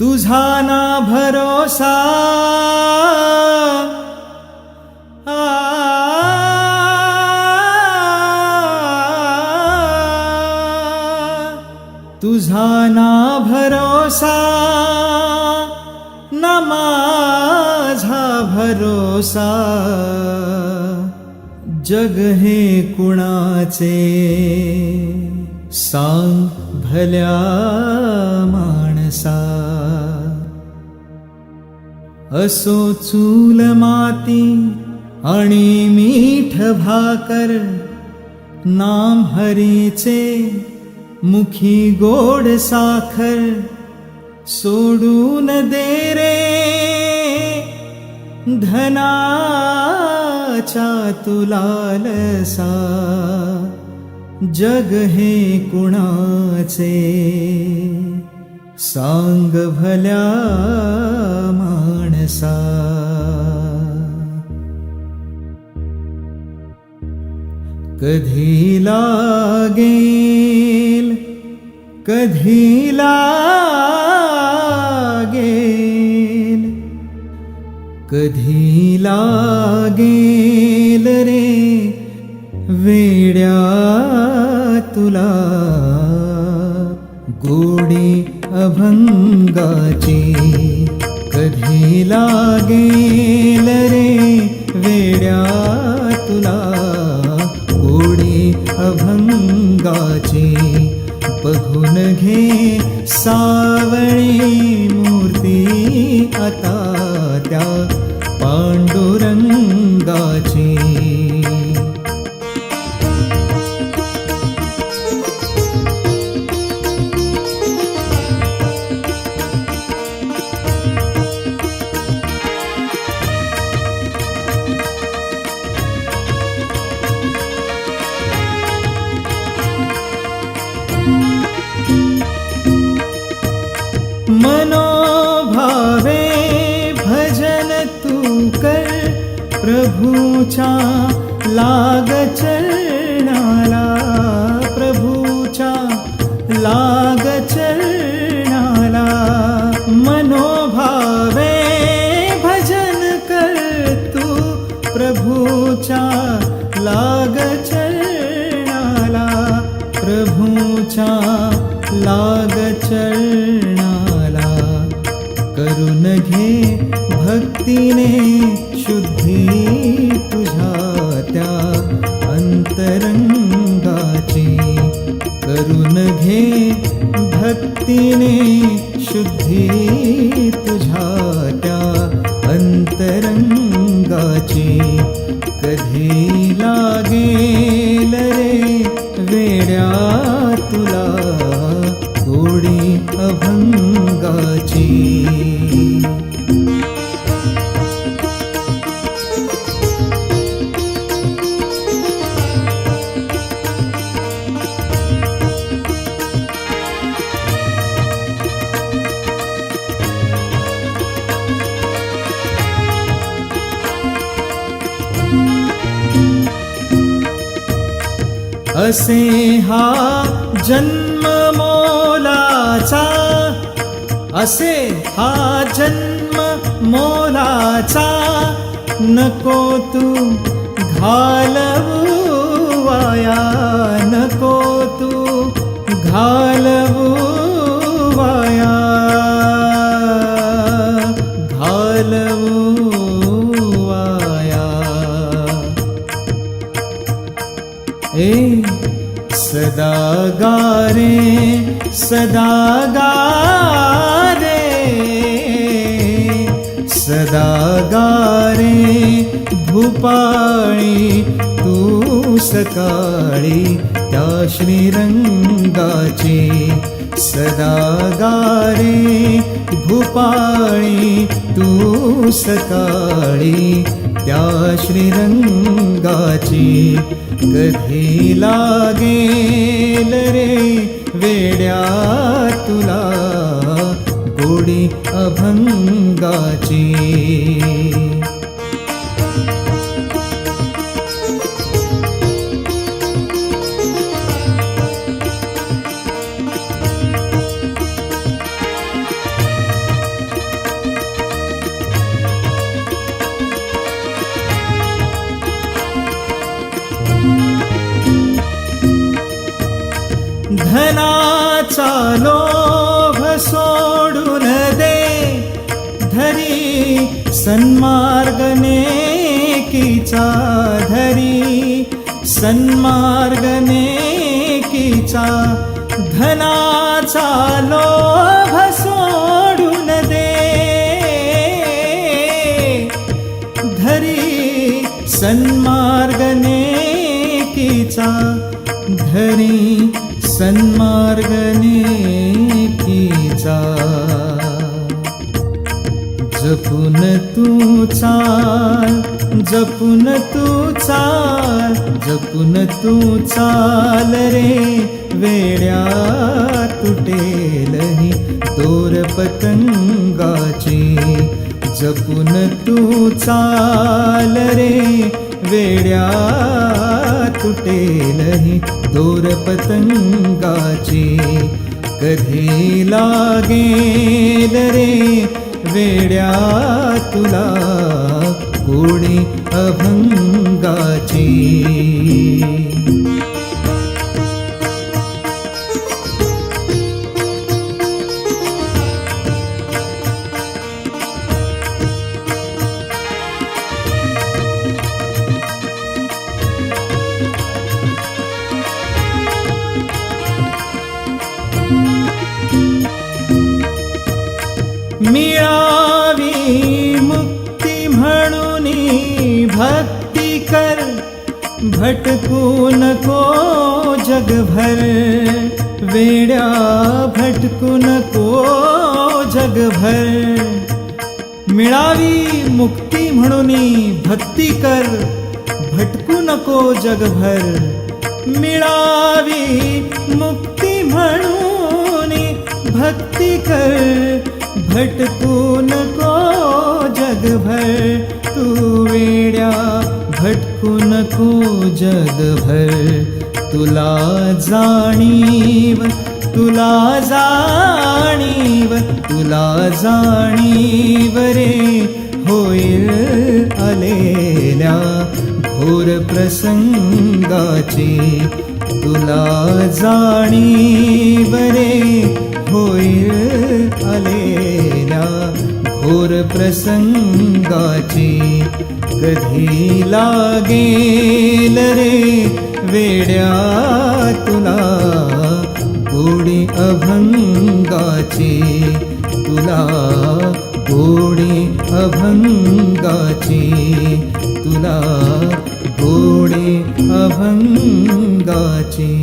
तुझा ना भरोसा तुझा ना भरोसा ना माझा भरोसा जग हे कुणाचे सांग भल्या मा असो चूल माती आणि मीठ भाकर नाम हरीचे मुखी गोड साखर सोडून दे रे धनाच्या तुलालसा जग हे कुणाचे? सांग भल्या माणसा कधी लागेल कधी लागेल? कधी लागेल रे वेड्या तुला? गोडी अभंगाची लागेल रे वेड्या तुला. कोणी अभंगाची बघून घे सावळी मूर्ती आता त्या तू कर प्रभूच्या लाग चरणाला प्रभूच्या लाग चरणाला मनोभावे भजन कर तू प्रभूच्या लाग भक्तीने शुद्धी तुझ्या त्या अंतरंगाची करून घे भक्तीने शुद्धी तुझ्या त्या अंतरंगाची. कधी लागेल रे वेड्या तुला गोडी अभंगाची? असे हा जन्म मोलाचा असे हा जन्म मोलाचा नको तू ए सदा गारे सदा गारे सदा गारे भूपाळी तू सकाळी त्या श्रीरंगाची सदा गारे भूपाळी तू सकाळी त्या श्रीरंगाची कधी लागेल रे वेड्या तुला गोडी अभंगाची. लोभ सोडून दे. धरी सन्मार्गने नेकीचा धरी सन्मार्ग नेकीचा धनाचा लोभ सोडून दे. धरी सन्मार्ग नेकीचा धरी सन्मार्गने जपून तू चाल जपून तू चाल जपून तू चाल रे. वेड्या तुटेलही दोर पतंगाची. जपून तू चाल रे वेड्या तुटेलही दोर पतंगाची कधी लागेल रे वेड्या तुला कोणी अभंगाची? मिळावी मुक्ती म्हणून भक्ती कर. भटकू नको जगभर. वेड्या भटकू नको जगभर. मिळावी मुक्ती म्हणून भक्ती कर. भटकू नको जगभर. मिळावी मुक्ती म्हणून भक्ति कर भटकू नको जगभर तू वेड्या भटकू नको जगभर. तुला जाणीव तुला जाणीव तुला जाणीव रे. होईल आलेल्या घोर प्रसंगाची तुला जाणीव रे. होईल आलेला घोर प्रसंगाची कधी लागेल रे वेड्या तुला गोडी अभंगाची तुला गोडी अभंगाची तुला गोडी अभंगाची